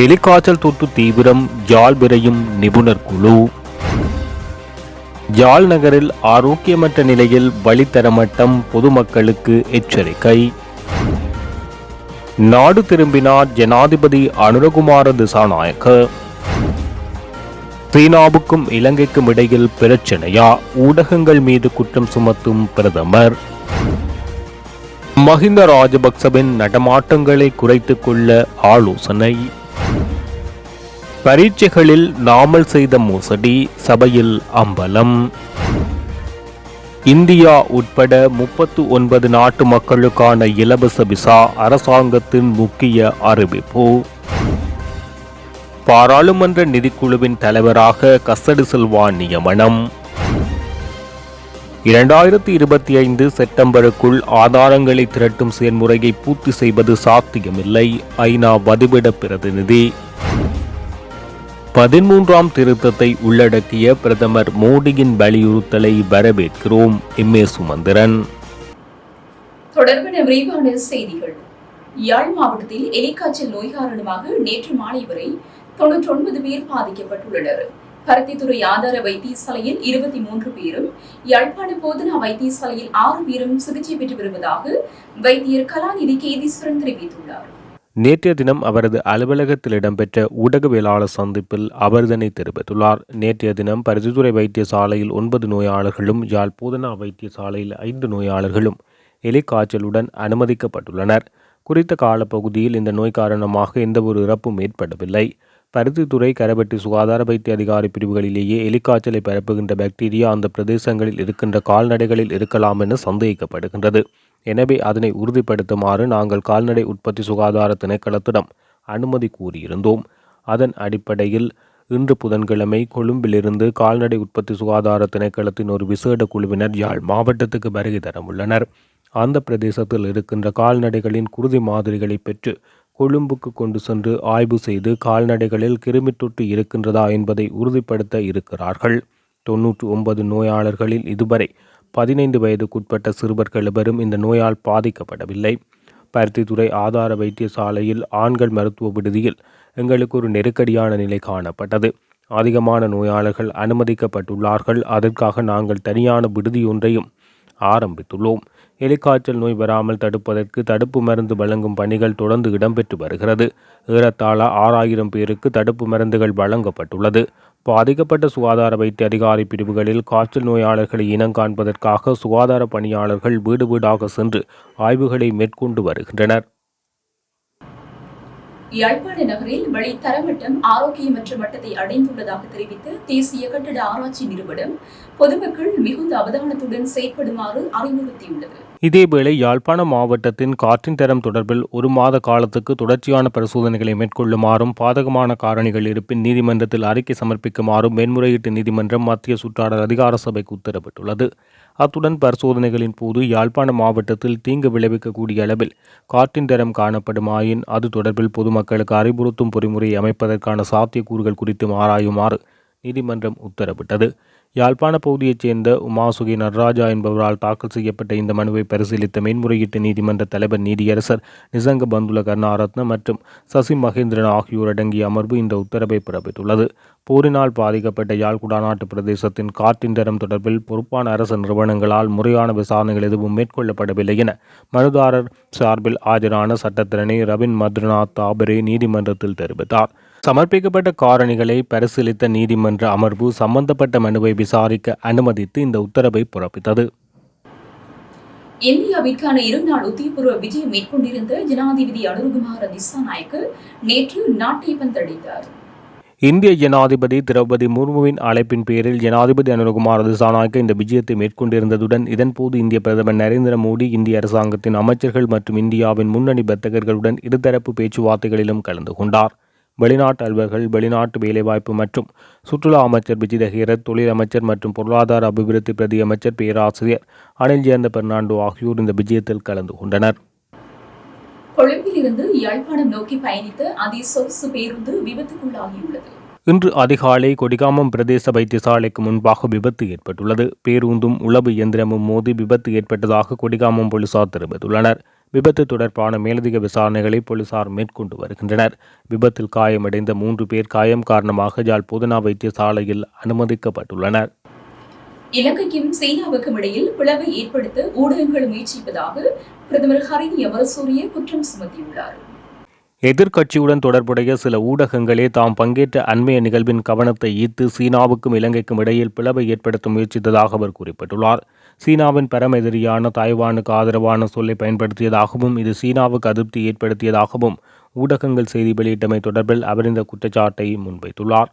எலிக்காய்ச்சல் தொற்று தீவிரம் ஜால் விரையும் நிபுணர் குழு. ஜால் நகரில் ஆரோக்கியமற்ற நிலையில் வழித்தரமட்டம் பொதுமக்களுக்கு எச்சரிக்கை. நாடு திரும்பினார் ஜனாதிபதி அனுரகுமார திசாநாயக்க. சீனாவுக்கும் இலங்கைக்கும் இடையில் பிரச்சனையா? ஊடகங்கள் மீது குற்றம் சுமத்தும் பிரதமர். மஹிந்த ராஜபக்சவின் நடமாட்டங்களை குறைத்துக் கொள்ள ஆலோசனை. பரீட்சைகளில் நாமல் செய்த மோசடி சபையில் அம்பலம். இந்தியா உட்பட முப்பத்து ஒன்பது நாட்டு மக்களுக்கான இலவச விசா அரசாங்கத்தின் முக்கிய அறிவிப்பு. பாராளுமன்ற நிதிக்குழுவின் தலைவராக கசடு செல்வா நியமனம். இரண்டாயிரத்தி இருபத்தி ஐந்து செப்டம்பருக்குள் ஆதாரங்களை திரட்டும் செயல்முறையை பூர்த்தி செய்வது சாத்தியமில்லை ஐநா வதிவிட பிரதிநிதி. பதிமூன்றாம் திருத்தத்தை உள்ளடக்கிய பிரதமர் மோடியின் வலியுறுத்தலை வரவேற்கிறோம். எம். ஏ. சுமந்திரன். தொடர்பான விரிவான செய்திகள். யாழ் மாவட்டத்தில் எலிக்காய்ச்சல் நோய் காரணமாக நேற்று மாலை வரை தொன்னூற்றி ஒன்பது பேர் பாதிக்கப்பட்டுள்ளனர். பருத்தித்துறை ஆதார வைத்தியசாலையில் இருபத்தி மூன்று பேரும் யாழ்ப்பாண போதனா வைத்தியசாலையில் ஆறு பேரும் சிகிச்சை பெற்று வருவதாக வைத்தியர் கலாநிதி கேதீஸ்வரன் தெரிவித்துள்ளார். நேற்றைய தினம் அவரது அலுவலகத்தில் இடம்பெற்ற ஊடகவியலாளர் சந்திப்பில் அவர் இதனை தெரிவித்துள்ளார். நேற்றைய தினம் பரிசுத்துறை வைத்தியசாலையில் ஒன்பது நோயாளர்களும் யாழ் பூதனா வைத்தியசாலையில் ஐந்து நோயாளர்களும் எலிக்காய்ச்சலுடன் அனுமதிக்கப்பட்டுள்ளனர். குறித்த காலப்பகுதியில் இந்த நோய் காரணமாக எந்தவொரு இறப்பும் ஏற்படவில்லை. பருத்தித்துறை கரவெட்டி சுகாதார வைத்திய அதிகாரி பிரிவுகளிலேயே எலிக்காய்ச்சலை பரப்புகின்ற பாக்டீரியா அந்த பிரதேசங்களில் இருக்கின்ற கால்நடைகளில் இருக்கலாம் என சந்தேகிக்கப்படுகின்றது. எனவே அதனை உறுதிப்படுத்துமாறு நாங்கள் கால்நடை உற்பத்தி சுகாதார திணைக்களத்திடம் அனுமதி கூறியிருந்தோம். அதன் அடிப்படையில் இன்று புதன்கிழமை கொழும்பிலிருந்து கால்நடை உற்பத்தி சுகாதார திணைக்களத்தின் ஒரு விசேட குழுவினர் யாழ் மாவட்டத்துக்கு வருகை தர உள்ளனர் அந்த பிரதேசத்தில் இருக்கின்ற கால்நடைகளின் குருதி மாதிரிகளை பெற்று கொழும்புக்கு கொண்டு சென்று ஆய்வு செய்து கால்நடைகளில் கிருமி தொற்று இருக்கின்றதா என்பதை உறுதிப்படுத்த இருக்கிறார்கள். தொன்னூற்று ஒன்பது நோயாளர்களில் இதுவரை பதினைந்து வயதுக்குட்பட்ட சிறுவர்கள் எவரும் இந்த நோயால் பாதிக்கப்படவில்லை. பருத்தித்துறை ஆதார வைத்தியசாலையில் ஆண்கள் மருத்துவ விடுதியில் எங்களுக்கு ஒரு நெருக்கடியான நிலை காணப்பட்டது. அதிகமான நோயாளர்கள் அனுமதிக்கப்பட்டுள்ளார்கள். அதற்காக நாங்கள் தனியான விடுதியொன்றையும் ஆரம்பித்துள்ளோம். எலிக்காய்ச்சல் நோய் வராமல் தடுப்பதற்கு தடுப்பு மருந்து வழங்கும் பணிகள் தொடர்ந்து இடம்பெற்று வருகிறது. ஏறத்தாழ ஆறாயிரம் பேருக்கு தடுப்பு மருந்துகள் வழங்கப்பட்டுள்ளது. பாதிக்கப்பட்ட சுகாதார வைத்திய அதிகாரி பிரிவுகளில் காய்ச்சல் நோயாளர்களை இனம் காண்பதற்காக சுகாதார பணியாளர்கள் வீடு வீடாக சென்று ஆய்வுகளை மேற்கொண்டு வருகின்றனர். யாழ்ப்பாண நகரில் வழி தரமட்டம் ஆரோக்கியமற்ற மட்டத்தை அடைந்துள்ளதாக தெரிவித்த தேசிய கட்டட ஆராய்ச்சி நிறுவனம் பொதுமக்கள் மிகுந்த அவதானத்துடன் செயற்படுமாறு அறிவுறுத்தியுள்ளது. இதேவேளை யாழ்ப்பாணம் மாவட்டத்தின் காற்றின் தரம் தொடர்பில் ஒரு மாத காலத்துக்கு தொடர்ச்சியான பரிசோதனைகளை மேற்கொள்ளுமாறும் பாதகமான காரணிகள் இருப்பின் நீதிமன்றத்தில் அறிக்கை சமர்ப்பிக்குமாறும் மேன்முறையீட்டு நீதிமன்றம் மத்திய சுற்றாடல் அதிகார சபைக்கு உத்தரவிட்டுள்ளது. அத்துடன் பரிசோதனைகளின் போது யாழ்ப்பாண மாவட்டத்தில் தீங்கு விளைவிக்கக்கூடிய அளவில் காற்றின் தரம் காணப்படுமாயின் அது தொடர்பில் பொதுமக்களுக்கு அறிவுறுத்தும் பொறிமுறையை அமைப்பதற்கான சாத்தியக்கூறுகள் குறித்து ஆராயுமாறு நீதிமன்றம் உத்தரவிட்டது. யாழ்ப்பாண பகுதியைச் சேர்ந்த உமாசுகி நடராஜா என்பவரால் தாக்கல் செய்யப்பட்ட இந்த மனுவை பரிசீலித்த மேன்முறையீட்டு நீதிமன்ற தலைவர் நீதியரசர் நிசங்க பந்துல கருணாரத்ன மற்றும் சசி மகேந்திரன் ஆகியோர் அடங்கிய அமர்வு இந்த உத்தரவை பிறப்பித்துள்ளது. போரினால் பாதிக்கப்பட்ட யாழ் குடாநாட்டு பிரதேசத்தின் காற்றின் தரம் தொடர்பில் பொறுப்பான அரசு நிறுவனங்களால் முறையான விசாரணைகள் எதுவும் மேற்கொள்ளப்படவில்லை என மனுதாரர் சார்பில் ஆஜரான சட்டத்திறனை ரவின் மதுநாத் தாபரே நீதிமன்றத்தில் தெரிவித்தார். சமர்ப்பிக்கப்பட்ட காரணிகளை பரிசீலித்த நீதிமன்ற அமர்வு சம்பந்தப்பட்ட மனுவை விசாரிக்க அனுமதித்து இந்த உத்தரவை பிறப்பித்தது. இந்தியாவிற்கான இருநாள் உத்தியபூர்வ விஜயம் மேற்கொண்டிருந்த ஜனாதிபதி அனுருகுமார திசாநாயக்க நேற்று நாட்டை வந்தடைந்தார் இந்திய ஜனாதிபதி திரௌபதி முர்முவின் அழைப்பின் பேரில் ஜனாதிபதி அனுரகுமார் திசாநாயக்க இந்த விஜயத்தை மேற்கொண்டிருந்ததுடன் இதன்போது இந்திய பிரதமர் நரேந்திர மோடி இந்திய அரசாங்கத்தின் அமைச்சர்கள் மற்றும் இந்தியாவின் முன்னணி வர்த்தகர்களுடன் இருதரப்பு பேச்சுவார்த்தைகளிலும் கலந்து கொண்டார். வெளிநாட்டு அலுவலர்கள் வெளிநாட்டு வேலைவாய்ப்பு மற்றும் சுற்றுலா அமைச்சர் விஜித ஹீரத் தொழில் அமைச்சர் மற்றும் பொருளாதார அபிவிருத்தி பிரதி அமைச்சர் பேராசிரியர் அனில் ஜெயந்த பெர்னாண்டோ ஆகியோர் இந்த விஜயத்தில் கலந்து கொண்டனர். கொழும்பிலிருந்து யாழ்ப்பாணம் நோக்கி பயணித்த அதி சொகுசு பேருந்து விபத்துக்குள்ளாகியுள்ளது. இன்று அதிகாலை கொடிகாமம் பிரதேச வைத்தியசாலைக்கு முன்பாக விபத்து ஏற்பட்டுள்ளது. பேருந்தும் உளவு இயந்திரமும் மோதி விபத்து ஏற்பட்டதாக கொடிகாமம் போலீசார் தெரிவித்துள்ளனர். விபத்து தொடர்பான மேலதிக விசாரணைகளை போலீசார் மேற்கொண்டு வருகின்றனர். விபத்தில் காயமடைந்த மூன்று பேர் காயம் காரணமாக ஜாழ் போதனா வைத்தியசாலையில் அனுமதிக்கப்பட்டுள்ளனர். இலங்கைக்கும் சீனாவுக்கும் இடையில் பிளவை ஏற்படுத்த ஊடகங்கள் முயற்சிப்பதாக பிரதமர் ஹரிணி அமரசூரிய குற்றம் சுமத்தியுள்ளார். எதிர்க்கட்சியுடன் தொடர்புடைய சில ஊடகங்களே தாம் பங்கேற்ற அண்மைய நிகழ்வின் கவனத்தை ஈர்த்து சீனாவுக்கும் இலங்கைக்கும் இடையில் பிளவை ஏற்படுத்த முயற்சித்ததாக அவர் குறிப்பிட்டுள்ளார். சீனாவின் பரம எதிரியான தாய்வானுக்கு ஆதரவான சொல்லை பயன்படுத்தியதாகவும் இது சீனாவுக்கு அதிருப்தி ஏற்படுத்தியதாகவும் ஊடகங்கள் செய்தி வெளியிட்டமை தொடர்பில் அவர் இந்த குற்றச்சாட்டை முன்வைத்துள்ளார்.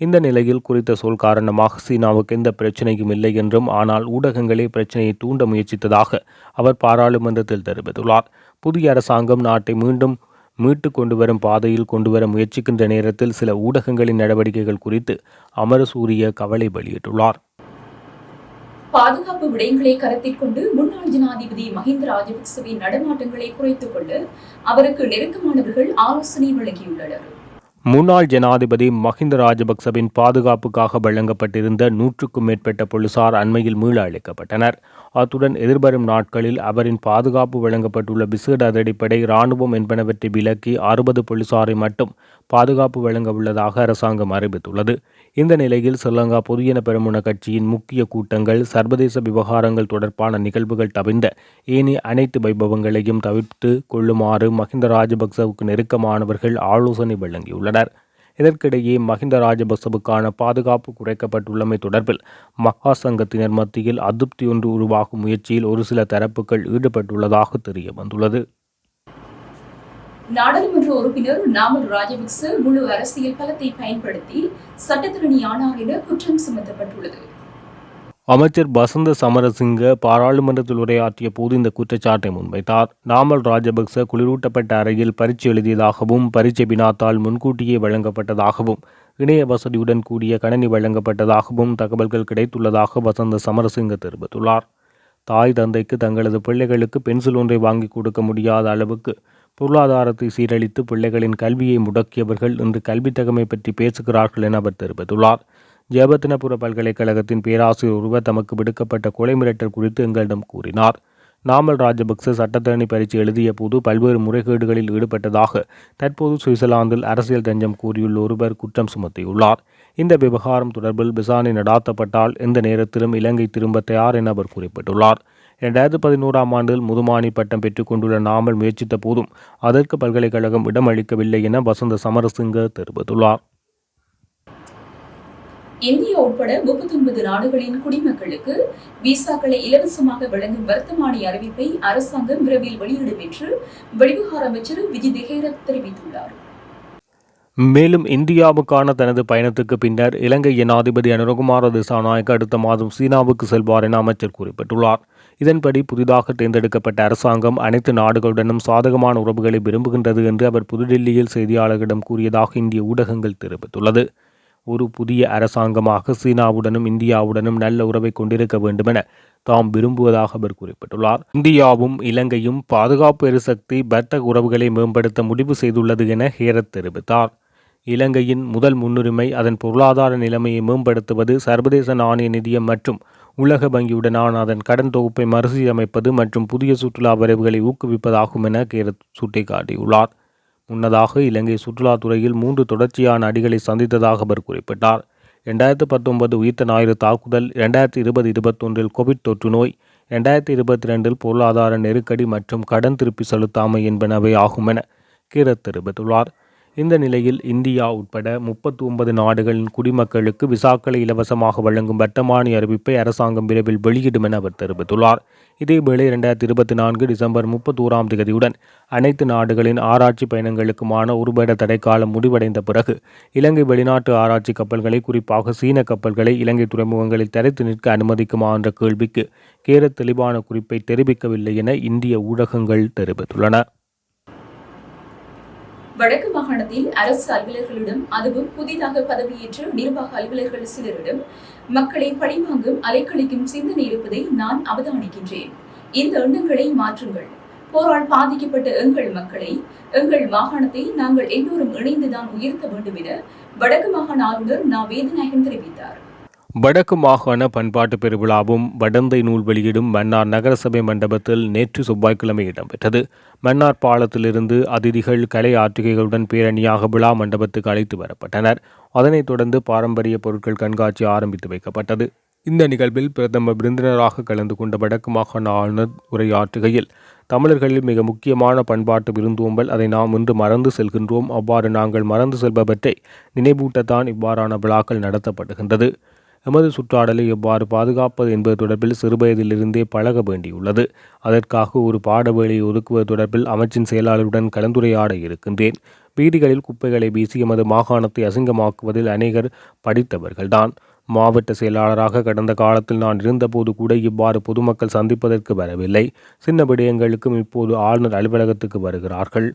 இந்த நிலையில் குறித்த சொல் காரணமாக சீனாவுக்கு எந்த பிரச்சனையும் இல்லை என்றும் ஆனால் ஊடகங்களே பிரச்சனையை தூண்ட முயற்சித்ததாக அவர் பாராளுமன்றத்தில் தெரிவித்துள்ளார். புதிய அரசாங்கம் நாட்டை மீண்டும் மீட்டு கொண்டு வரும் பாதையில் கொண்டு வர முயற்சிக்கின்ற நேரத்தில் சில ஊடகங்களின் நடவடிக்கைகள் குறித்து அமரசூரிய கவலை வெளியிட்டுள்ளார். பாதுகாப்பு விடயங்களை கருத்தில் கொண்டு முன்னாள் ஜனாதிபதி மஹிந்த ராஜபக்சவின் நடமாட்டங்களை குறைத்துக் கொள்ள அவருக்கு நெருக்கமானவர்கள் ஆலோசனை வழங்கியுள்ளனர். முன்னாள் ஜனாதிபதி மஹிந்த ராஜபக்சவின் பாதுகாப்புக்காக வழங்கப்பட்டிருந்த நூற்றுக்கும் மேற்பட்ட போலீசார் அண்மையில் மீள அளிக்கப்பட்டனர் அத்துடன் எதிர்வரும் நாட்களில் அவரின் பாதுகாப்பு வழங்கப்பட்டுள்ள விசேட அதிரடிப்படை இராணுவம் என்பனவற்றை விலக்கி அறுபது போலீசாரை மட்டும் பாதுகாப்பு வழங்க உள்ளதாக அரசாங்கம் அறிவித்துள்ளது. இந்த நிலையில் ஸ்ரீலங்கா பொதுஜன பெருமுன கட்சியின் முக்கிய கூட்டங்கள் சர்வதேச விவகாரங்கள் தொடர்பான நிகழ்வுகள் தவிர்ந்த ஏனைய அனைத்து வைபவங்களையும் தவிர்த்து கொள்ளுமாறு மஹிந்த ராஜபக்சவுக்கு நெருக்கமானவர்கள் ஆலோசனை வழங்கியுள்ளனர். இதற்கிடையே மஹிந்த ராஜபக்சவுக்கான பாதுகாப்பு குறைக்கப்பட்டுள்ளமை தொடர்பில் மகா சங்கத்தினர் மத்தியில் அதிருப்தி ஒன்று உருவாகும் முயற்சியில் ஒரு சில தரப்புகள் ஈடுபட்டுள்ளதாக தெரிய வந்துள்ளது நாடாளுமன்ற உறுப்பினர் நாமல் ராஜபக்ச முழு அரசியல் பலத்தை பயன்படுத்தி சட்டத்திரணி ஆனார் என குற்றம் சுமத்தப்பட்டுள்ளது. அமைச்சர் பசந்த சமரசிங்க பாராளுமன்றத்தில் உரையாற்றிய போது இந்த குற்றச்சாட்டை முன்வைத்தார். நாமல் ராஜபக்ச குளிரூட்டப்பட்ட அறையில் பரீட்சை எழுதியதாகவும் பரீட்சை பினாத்தால் முன்கூட்டியே வழங்கப்பட்டதாகவும் இணைய வசதியுடன் கூடிய கணனி வழங்கப்பட்டதாகவும் தகவல்கள் கிடைத்துள்ளதாக வசந்த சமரசிங்க தெரிவித்துள்ளார். தாய் தந்தைக்கு தங்களது பிள்ளைகளுக்கு பென்சில் ஒன்றை வாங்கி கொடுக்க முடியாத அளவுக்கு பொருளாதாரத்தை சீரழித்து பிள்ளைகளின் கல்வியை முடக்கியவர்கள் இன்று கல்வித்தகமை பற்றி பேசுகிறார்கள் என அவர் தெரிவித்துள்ளார். ஜெயபத்தினபுர பல்கலைக்கழகத்தின் பேராசிரியர் ஒருவர் தமக்கு விடுக்கப்பட்ட கொலை மிரட்டல் குறித்து எங்களிடம் கூறினார். நாமல் ராஜபக்ச சட்டத்தரணி பரீட்சை எழுதிய போது பல்வேறு முறைகேடுகளில் ஈடுபட்டதாக தற்போது சுவிட்சர்லாந்தில் அரசியல் தஞ்சம் கூறியுள்ள ஒருவர் குற்றம் சுமத்தியுள்ளார். இந்த விவகாரம் தொடர்பில் விசாரணை நடாத்தப்பட்டால் எந்த நேரத்திலும் இலங்கை திரும்ப தயார் என அவர் குறிப்பிட்டுள்ளார். இரண்டாயிரத்து பதினோராம் ஆண்டில் முதுமானி பட்டம் பெற்றுக்கொண்டுள்ள நாமல் முயற்சித்த போதும் அதற்கு பல்கலைக்கழகம் இடமளிக்கவில்லை என வசந்த சமரசிங்க தெரிவித்துள்ளார். இந்தியா உட்பட முப்பத்தி ஒன்பது நாடுகளின் குடிமக்களுக்கு விசாக்களை இலவசமாக வழங்கும் வர்த்தமானி அறிவிப்பை அரசாங்கம் விரைவில் வெளியிடும் என்று வெளிவிவகார அமைச்சர் விஜய் திகேரத் தெரிவித்துள்ளார். மேலும் இந்தியாவுக்கான தனது பயணத்துக்கு பின்னர் இலங்கை ஜனாதிபதி அனுரகுமார திசாநாயக்க அடுத்த மாதம் சீனாவுக்கு செல்வார் என அமைச்சர் குறிப்பிட்டுள்ளார். இதன்படி புதிதாக தேர்ந்தெடுக்கப்பட்ட அரசாங்கம் அனைத்து நாடுகளுடனும் சாதகமான உறவுகளை விரும்புகின்றது என்று அவர் புதுடில்லியில் செய்தியாளர்களிடம் கூறியதாக இந்திய ஊடகங்கள் தெரிவித்துள்ளது. ஒரு புதிய அரசாங்கமாக சீனாவுடனும் இந்தியாவுடனும் நல்ல உறவை கொண்டிருக்க வேண்டுமென தாம் விரும்புவதாக அவர் குறிப்பிட்டுள்ளார். இந்தியாவும் இலங்கையும் பாதுகாப்பு எரிசக்தி வர்த்தக உறவுகளை மேம்படுத்த முடிவு செய்துள்ளது என ஹேரத் தெரிவித்தார். இலங்கையின் முதல் முன்னுரிமை அதன் பொருளாதார நிலைமையை மேம்படுத்துவது சர்வதேச நாணய நிதியம் மற்றும் உலக வங்கியுடனான அதன் கடன் தொகுப்பை மறுசீரமைப்பது மற்றும் புதிய சுற்றுலா வரைவுகளை ஊக்குவிப்பதாகும் என கேரத் சுட்டிக்காட்டியுள்ளார். முன்னதாக இலங்கை சுற்றுலாத்துறையில் மூன்று தொடர்ச்சியான அடிகளை சந்தித்ததாக அவர் குறிப்பிட்டார். இரண்டாயிரத்து பத்தொன்பது உயிர்த்த ஞாயிறு தாக்குதல் இரண்டாயிரத்தி இருபது இருபத்தொன்றில் கோவிட் தொற்று நோய் இரண்டாயிரத்தி இருபத்தி ரெண்டில் பொருளாதார நெருக்கடி மற்றும் கடன் திருப்பி செலுத்தாமை என்பனவை ஆகும் என கீரத் தெரிவித்துள்ளார். இந்த நிலையில் இந்தியா உட்பட முப்பத்தி ஒன்பது நாடுகளின் குடிமக்களுக்கு விசாக்களை இலவசமாக வழங்கும் வர்த்தமானி அறிவிப்பை அரசாங்கம் விரைவில் வெளியிடும் என அவர் தெரிவித்துள்ளார். இதேவேளை இரண்டாயிரத்தி இருபத்தி நான்கு டிசம்பர் முப்பத்தோராம் தேதியுடன் அனைத்து நாடுகளின் ஆராய்ச்சி பயணங்களுக்குமான ஒருபட தடைக்காலம் முடிவடைந்த பிறகு இலங்கை வெளிநாட்டு ஆராய்ச்சி கப்பல்களை குறிப்பாக சீன கப்பல்களை இலங்கை துறைமுகங்களில் தரைத்து நிற்க அனுமதிக்குமா என்ற கேள்விக்கு கேர தெளிவான குறிப்பை தெரிவிக்கவில்லை என இந்திய ஊடகங்கள் தெரிவித்துள்ளன. வடக்கு மாகாணத்தில் அரசு அலுவலர்களிடம் அதுவும் புதிதாக பதவியேற்ற நிர்வாக அலுவலர்கள் சிலரிடம் மக்களை பழிவாங்கும் அலைக்கழிக்கும் சிந்தனை இருப்பதை நான் அவதானிக்கின்றேன். இந்த எண்ணங்களை மாற்றுங்கள். போரால் பாதிக்கப்பட்ட எங்கள் மக்களை எங்கள் மாகாணத்தை நாங்கள் எல்லோரும் இணைந்துதான் உயர்த்த வேண்டும் என வடக்கு மாகாண ஆளுநர் நா. வேதநாயகன் தெரிவித்தார். வடக்கு மாகாண பண்பாட்டு பெருவிழாவும் வடந்தை நூல் வெளியிடும் மன்னார் நகரசபை மண்டபத்தில் நேற்று செவ்வாய்க்கிழமை இடம்பெற்றது. மன்னார் பாலத்திலிருந்து அதிதிகள் கலை ஆற்றுகைகளுடன் பேரணியாக விழா மண்டபத்துக்கு அழைத்து வரப்பட்டனர். அதனைத் தொடர்ந்து பாரம்பரிய பொருட்கள் கண்காட்சி ஆரம்பித்து வைக்கப்பட்டது. இந்த நிகழ்வில் பிரதம விருந்தினராக கலந்து கொண்ட வடக்கு மாகாண ஆளுநர் உரையாற்றுகையில் தமிழர்களில் மிக முக்கியமான பண்பாட்டு விருந்தோம்பல். அதை நாம் இன்று மறந்து செல்கின்றோம். அவ்வாறு நாங்கள் மறந்து செல்பவற்றை நினைவூட்டத்தான் இவ்வாறான விழாக்கள் நடத்தப்படுகின்றது. எமது சுற்றாடலை எவ்வாறு பாதுகாப்பது என்பது தொடர்பில் சிறுவயதிலிருந்தே பழக வேண்டியுள்ளது. அதற்காக ஒரு பாடவேளையை ஒதுக்குவது தொடர்பில் அமைச்சின் செயலாளருடன் கலந்துரையாட இருக்கின்றேன். வீதிகளில் குப்பைகளை வீசி எமது மாகாணத்தை அசிங்கமாக்குவதில் அநேகர் படித்தவர்கள்தான். மாவட்ட செயலாளராக கடந்த காலத்தில் நான் இருந்தபோது கூட இவ்வாறு பொதுமக்கள் சந்திப்பதற்கு வரவில்லை. சின்ன விடயங்களுக்கும் இப்போது ஆளுநர் அலுவலகத்துக்கு வருகிறார்கள்.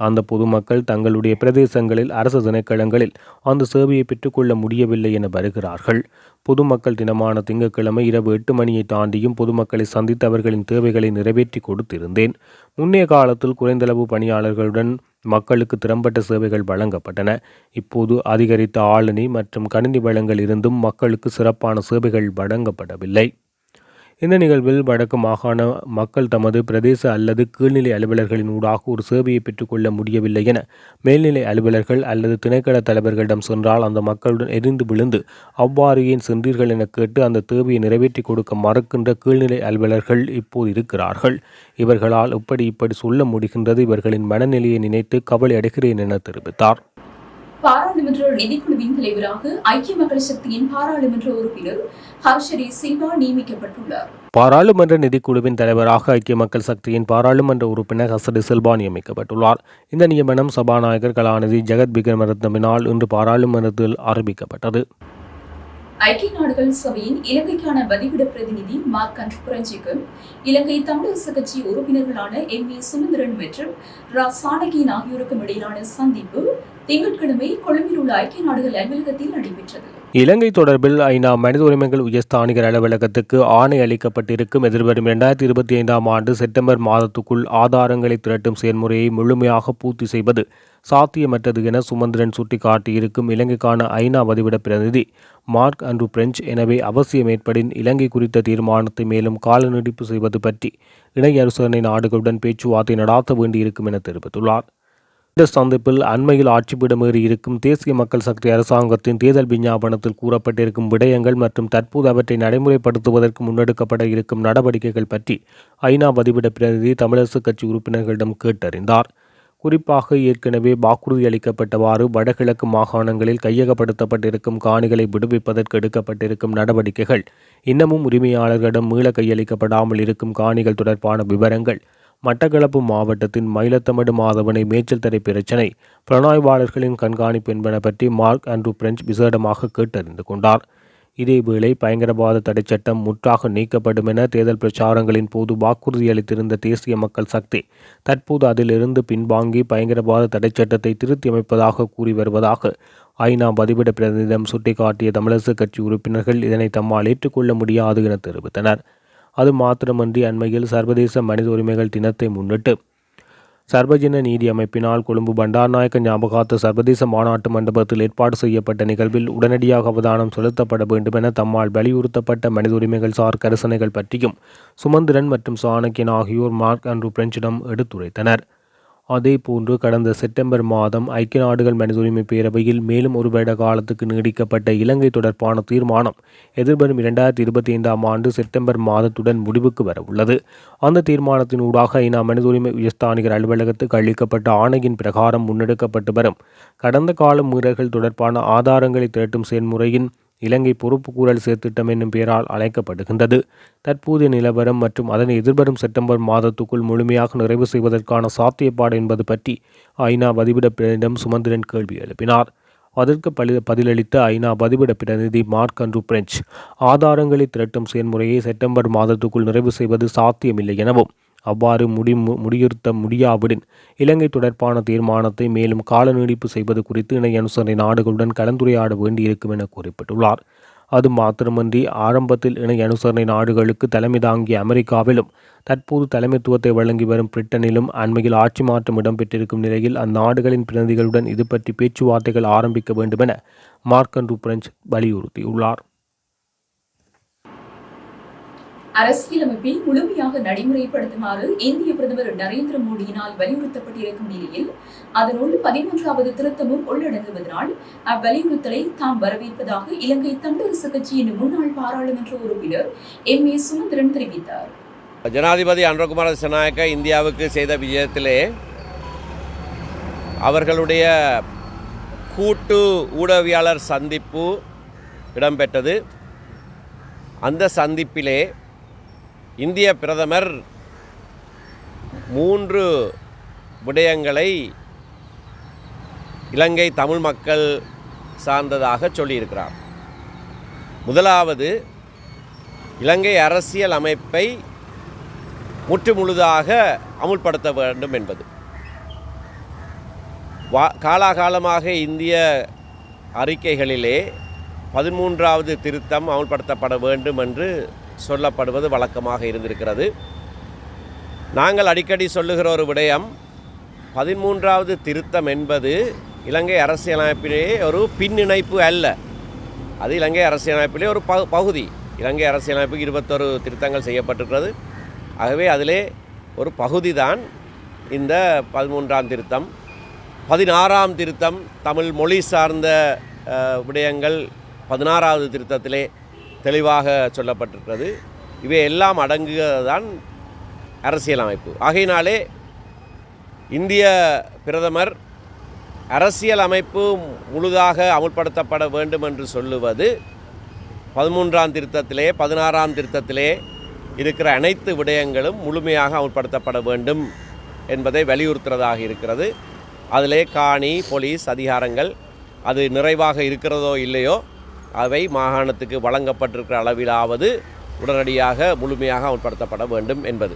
அந்த பொதுமக்கள் தங்களுடைய பிரதேசங்களில் அரசு திணைக்களங்களில் அந்த சேவையை பெற்றுக்கொள்ள முடியவில்லை என வருகிறார்கள். பொதுமக்கள் தினமான திங்கட்கிழமை இரவு எட்டு மணியை தாண்டியும் பொதுமக்களை சந்தித்து அவர்களின் தேவைகளை நிறைவேற்றி கொடுத்திருந்தேன். முன்னைய காலத்தில் குறைந்தளவு பணியாளர்களுடன் மக்களுக்கு திறம்பட்ட சேவைகள் வழங்கப்பட்டன. இப்போது அதிகரித்த ஆளுநி மற்றும் கணினி வளங்கள் இருந்தும் மக்களுக்கு சிறப்பான சேவைகள் வழங்கப்படவில்லை. இந்த நிகழ்வில் வடக்கு மாகாண மக்கள் தமது பிரதேச அல்லது கீழ்நிலை அலுவலர்களின் ஊடாக ஒரு சேவையை பெற்றுக்கொள்ள முடியவில்லை என மேல்நிலை அலுவலர்கள் அல்லது திணைக்கள தலைவர்களிடம் சென்றால் அந்த மக்களுடன் எரிந்து விழுந்து அவ்வாறு ஏன் சென்றீர்கள் என கேட்டு அந்த தேவையை நிறைவேற்றி கொடுக்க மறுக்கின்ற கீழ்நிலை அலுவலர்கள் இப்போது இருக்கிறார்கள். இவர்களால் இப்படி இப்படி சொல்ல முடிகின்றது இவர்களின் மனநிலையை நினைத்து கவலை அடைகிறேன் என தெரிவித்தார். பாராளுமன்ற நிதிக்குழுவின் தலைவராக ஐக்கிய மக்கள் சக்தியின் பாராளுமன்ற உறுப்பினர் ஹர்ஷரி சில்வா நியமிக்கப்பட்டுள்ளார். பாராளுமன்ற நிதிக்குழுவின் தலைவராக ஐக்கிய மக்கள் சக்தியின் பாராளுமன்ற உறுப்பினர் ஹசரி சில்வா நியமிக்கப்பட்டுள்ளார். இந்த நியமனம் சபாநாயகர் கலாநிதி ஜெகத் விக்ரமரத்னவினால் இன்று பாராளுமன்றத்தில் அறிவிக்கப்பட்டது ஐக்கிய நாடுகள் சபையின் இலங்கைக்கான பதிவிட பிரதிநிதி மார்க் கன்ட்புரஞ்சிக்கும் இலங்கை தமிழரசு கட்சி உறுப்பினர்களான எம் வி சுமந்திரன் மற்றும் ரா சாணகியன் ஆகியோருக்கும் இடையிலான சந்திப்பு திங்கட்கிழமை கொழும்பில் உள்ள ஐக்கிய நாடுகள் அலுவலகத்தில் நடைபெற்றது. இலங்கை தொடர்பில் ஐநா மனித உரிமைகள் உயர்ஸ்தானிகர் அலுவலகத்துக்கு ஆணை அளிக்கப்பட்டிருக்கும் எதிர்வரும் இரண்டாயிரத்தி இருபத்தி ஐந்தாம் ஆண்டு செப்டம்பர் மாதத்துக்குள் ஆதாரங்களை திரட்டும் செயல்முறையை முழுமையாக பூர்த்தி செய்வது சாத்தியமற்றது என சுமந்திரன் சுட்டிக்காட்டியிருக்கும் இலங்கைக்கான ஐநா பதிவிட பிரதிநிதி மார்க் அண்ட்ரூ பிரெஞ்ச். எனவே அவசியம் ஏற்படின் இலங்கை குறித்த தீர்மானத்தை மேலும் கால நீடிப்பு செய்வது பற்றி இணை அனுசரணை நாடுகளுடன் பேச்சுவார்த்தை நடாத்த வேண்டியிருக்கும் என தெரிவித்துள்ளார். இந்த சந்திப்பில் அண்மையில் ஆட்சிப்பிடமேறி இருக்கும் தேசிய மக்கள் சக்தி அரசாங்கத்தின் தேர்தல் விஞ்ஞாபனத்தில் கூறப்பட்டிருக்கும் விடயங்கள் மற்றும் தற்போது அவற்றை நடைமுறைப்படுத்துவதற்கு முன்னெடுக்கப்பட இருக்கும் நடவடிக்கைகள் பற்றி ஐநா பதிவிட பிரதிநிதி தமிழரசு கட்சி உறுப்பினர்களிடம் கேட்டறிந்தார். குறிப்பாக ஏற்கனவே வாக்குறுதி அளிக்கப்பட்டவாறு வடகிழக்கு மாகாணங்களில் கையகப்படுத்தப்பட்டிருக்கும் காணிகளை விடுவிப்பதற்கு எடுக்கப்பட்டிருக்கும் நடவடிக்கைகள். இன்னமும் உரிமையாளர்களிடம் மீள கையளிக்கப்படாமல் இருக்கும் காணிகள் தொடர்பான விவரங்கள். மட்டக்களப்பு மாவட்டத்தின் மயிலத்தமடு மாதவனை மேய்ச்சல் தடை பிரச்சினை. புலனாய்வாளர்களின் கண்காணிப்பு என்பன பற்றி மார்க் அண்ட்ரூ பிரெஞ்ச் விசேடமாக கேட்டறிந்து கொண்டார். இதேவேளை பயங்கரவாத தடை சட்டம் முற்றாக நீக்கப்படும் என தேர்தல் பிரச்சாரங்களின் போது வாக்குறுதி அளித்திருந்த தேசிய மக்கள் சக்தி தற்போது அதிலிருந்து பின்வாங்கி பயங்கரவாத தடை சட்டத்தை திருத்தி அமைப்பதாக கூறி வருவதாக ஐநா பதிவிட பிரதிநிதம் சுட்டிக்காட்டிய தமிழரசு கட்சி உறுப்பினர்கள் இதனை தம்மால் ஏற்றுக்கொள்ள முடியாது என தெரிவித்தனர். அது மாத்திரமன்றி அண்மையில் சர்வதேச மனித உரிமைகள் தினத்தை முன்னிட்டு சர்வஜன நீதி அமைப்பினால் கொழும்பு பண்டார்நாயக்க ஞாபகார்த்த சர்வதேச மாநாட்டு மண்டபத்தில் ஏற்பாடு செய்யப்பட்ட நிகழ்வில் உடனடியாக அவதானம் செலுத்தப்பட வேண்டும் என தம்மால் வலியுறுத்தப்பட்ட மனித உரிமைகள் சார் கரிசனைகள் பற்றியும் சுமந்திரன் மற்றும் சாணக்கியன் ஆகியோர் மார்க் அன்று பிரெஞ்சிடம் எடுத்துரைத்தனர். அதேபோன்று கடந்த செப்டம்பர் மாதம் ஐக்கிய நாடுகள் மனித உரிமை பேரவையில் மேலும் ஒரு வருட காலத்துக்கு நீடிக்கப்பட்ட இலங்கை தொடர்பான தீர்மானம் எதிர்வரும் இரண்டாயிரத்தி இருபத்தி ஐந்தாம் ஆண்டு செப்டம்பர் மாதத்துடன் முடிவுக்கு வர உள்ளது அந்த தீர்மானத்தின் ஊடாக ஐநா மனித உரிமை உயர்ஸ்தானிகர் அலுவலகத்துக்கு அளிக்கப்பட்ட ஆணையின் பிரகாரம் முன்னெடுக்கப்பட்டு வரும். கடந்த கால மீறல்கள் தொடர்பான ஆதாரங்களை திரட்டும் செயல்முறையின் இலங்கை பொறுப்புக்கூறல் சீர்திட்டம் என்னும் பெயரால் அழைக்கப்படுகின்றது. தற்போதைய நிலவரம் மற்றும் அதனை எதிர்வரும் செப்டம்பர் மாதத்துக்குள் முழுமையாக நிறைவு செய்வதற்கான சாத்தியப்பாடு என்பது பற்றி ஐநா பதிவிட பிரதிநிதியிடம் சுமந்திரன் கேள்வி எழுப்பினார். அதற்கு பலி பதிலளித்த ஐநா பதிவிட பிரதிநிதி மார்க் அண்ட்ரூ பிரெஞ்ச் ஆதாரங்களை திரட்டும் செயல்முறையை செப்டம்பர் மாதத்துக்குள் நிறைவு செய்வது சாத்தியமில்லை எனவும் அவ்வாறு முடி முடியுறுத்த முடியாவிடன். இலங்கை தொடர்பான தீர்மானத்தை மேலும் கால நீடிப்பு செய்வது குறித்து இணை அனுசரணை நாடுகளுடன் கலந்துரையாட வேண்டியிருக்கும் என குறிப்பிட்டுள்ளார். அது மாத்திரமன்றி ஆரம்பத்தில் இணை அனுசரணை நாடுகளுக்கு தலைமை தாங்கிய அமெரிக்காவிலும் தற்போது தலைமைத்துவத்தை வழங்கி வரும் பிரிட்டனிலும் அண்மையில் ஆட்சி மாற்றம் இடம்பெற்றிருக்கும் நிலையில் அந்நாடுகளின் பிரதிநிதிகளுடன் இது பற்றி பேச்சுவார்த்தைகள் ஆரம்பிக்க வேண்டுமென மார்க்கன் ரூ பிரெஞ்ச் வலியுறுத்தியுள்ளார். அரசியலமைப்பை முழுமையாக நடைமுறைப்படுத்துமாறு இந்திய பிரதமர் நரேந்திர மோடியினால் வலியுறுத்தப்பட்டிருக்கும் நிலையில் அதனுள் பதிமூன்றாவது திருத்தமும் உள்ளடங்குவதனால் அவ்வலியுறுத்தலை தாம் வரவேற்பதாக இலங்கை தமிழரசு கட்சியின் முன்னாள் பாராளுமன்ற உறுப்பினர் எம். ஏ. சுமந்திரன் தெரிவித்தார். ஜனாதிபதி அன்றகுமார சனாயக்க இந்தியாவுக்கு செய்த விஜயத்திலே அவர்களுடைய கூட்டு ஊடகவியாளர் சந்திப்பு இடம்பெற்றது. அந்த சந்திப்பிலே இந்திய பிரதமர் மூன்று விடயங்களை இலங்கை தமிழ் மக்கள் சார்ந்ததாக சொல்லியிருக்கிறார். முதலாவது இலங்கை அரசியல் அமைப்பை முற்று முழுதாக அமுல்படுத்த வேண்டும் என்பது. வா காலாகாலமாக இந்திய அறிக்கைகளிலே பதிமூன்றாவது திருத்தம் அமுல்படுத்தப்பட வேண்டும் என்று சொல்லப்படுவது வழக்கமாக இருந்திருக்கிறது. நாங்கள் அடிக்கடி சொல்லுகிற ஒரு விடயம் பதிமூன்றாவது திருத்தம் என்பது இலங்கை அரசியலமைப்பிலே ஒரு பின்னிணைப்பு அல்ல. அது இலங்கை அரசியலமைப்பிலே ஒரு பகு பகுதி. இலங்கை அரசியலமைப்புக்கு இருபத்தொரு திருத்தங்கள் செய்யப்பட்டிருக்கிறது. ஆகவே அதிலே ஒரு பகுதி தான் இந்த பதிமூன்றாம் திருத்தம். பதினாறாம் திருத்தம் தமிழ் மொழி சார்ந்த விடயங்கள் பதினாறாவது திருத்தத்திலே தெளிவாக சொல்லப்பட்டிருக்கிறது. இவை எல்லாம் அடங்குவதுதான் அரசியலமைப்பு ஆகையினாலே இந்திய பிரதமர் அரசியல் அமைப்பு முழுதாக அமுல்படுத்தப்பட வேண்டும் என்று சொல்லுவது பதிமூன்றாம் திருத்தத்திலே பதினாறாம் திருத்தத்திலே இருக்கிற அனைத்து விடயங்களும் முழுமையாக அமுல்படுத்தப்பட வேண்டும் என்பதை வலியுறுத்துறதாக இருக்கிறது. அதிலே காணி போலீஸ் அதிகாரங்கள் அது நிறைவாக இருக்கிறதோ இல்லையோ அவை மாகாணத்துக்கு வழங்கப்பட்டிருக்கிற அளவிலாவது உடனடியாக முழுமையாக அமுல்படுத்தப்பட வேண்டும் என்பது.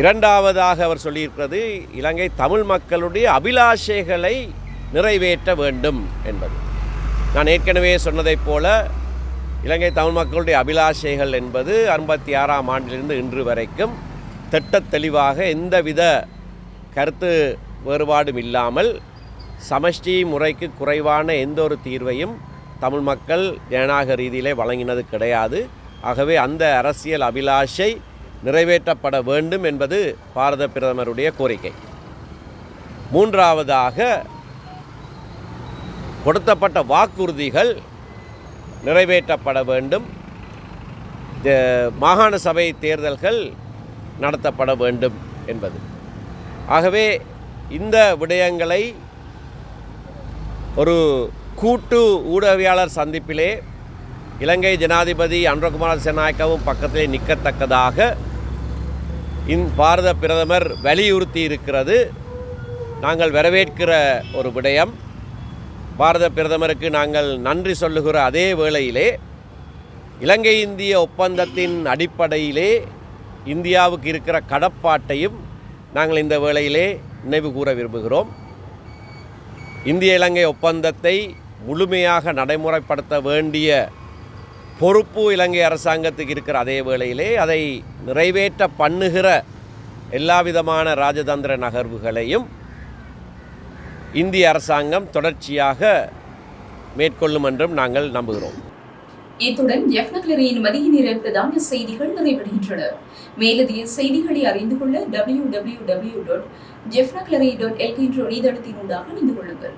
இரண்டாவதாக அவர் சொல்லியிருக்கிறது இலங்கை தமிழ் மக்களுடைய அபிலாஷைகளை நிறைவேற்ற வேண்டும் என்பது. நான் ஏற்கனவே சொன்னதைப் போல இலங்கை தமிழ் மக்களுடைய அபிலாஷைகள் என்பது ஐம்பத்தி ஆறாம் ஆண்டிலிருந்து இன்று வரைக்கும் திட்ட தெளிவாக எந்தவித கருத்து வேறுபாடும் இல்லாமல் சமஷ்டி முறைக்கு குறைவான எந்த ஒரு தீர்வையும் தமிழ் மக்கள் ஜனநாயக ரீதியிலே வழங்கினது கிடையாது. ஆகவே அந்த அரசியல் அபிலாஷை நிறைவேற்றப்பட வேண்டும் என்பது பாரத பிரதமருடைய கோரிக்கை. மூன்றாவதாக கொடுத்தப்பட்ட வாக்குறுதிகள் நிறைவேற்றப்பட வேண்டும். மாகாண சபை தேர்தல்கள் நடத்தப்பட வேண்டும் என்பது. ஆகவே இந்த விடயங்களை ஒரு கூட்டு ஊடகவியாளர் சந்திப்பிலே இலங்கை ஜனாதிபதி அன்றகுமார் செனாய்க்கவும் பக்கத்திலே நிற்கத்தக்கதாக இந் பாரத பிரதமர் வலியுறுத்தி இருக்கிறது நாங்கள் வரவேற்கிற ஒரு விடயம். பாரத பிரதமருக்கு நாங்கள் நன்றி சொல்லுகிற அதே வேளையிலே இலங்கை இந்திய ஒப்பந்தத்தின் அடிப்படையிலே இந்தியாவுக்கு இருக்கிற கடப்பாட்டையும் நாங்கள் இந்த வேளையிலே நினைவு கூற விரும்புகிறோம். இந்திய இலங்கை ஒப்பந்தத்தை முழுமையாக நடைமுறைப்படுத்த வேண்டிய பொறுப்பு இலங்கை அரசாங்கத்துக்கு இருக்கிற அதே வேளையிலே அதை நிறைவேற்ற பண்ணுகிற எல்லா விதமான ராஜதந்திர நகர்வுகளையும் இந்திய அரசாங்கம் தொடர்ச்சியாக மேற்கொள்ளும் என்றும் நாங்கள் நம்புகிறோம். இத்துடன் ஜெஃப்னக்லரியின் மதிய நேர பிரதான செய்திகள் நிறைவடைகின்றன. மேலதிக செய்திகளை அறிந்து கொள்ள டபிள்யூ டபிள்யூ டபிள்யூ டாட் ஜெஃப்னக்லரி டாட் எல்கே என்ற இணையதளத்தினூடாக இணைந்து கொள்ளுங்கள்.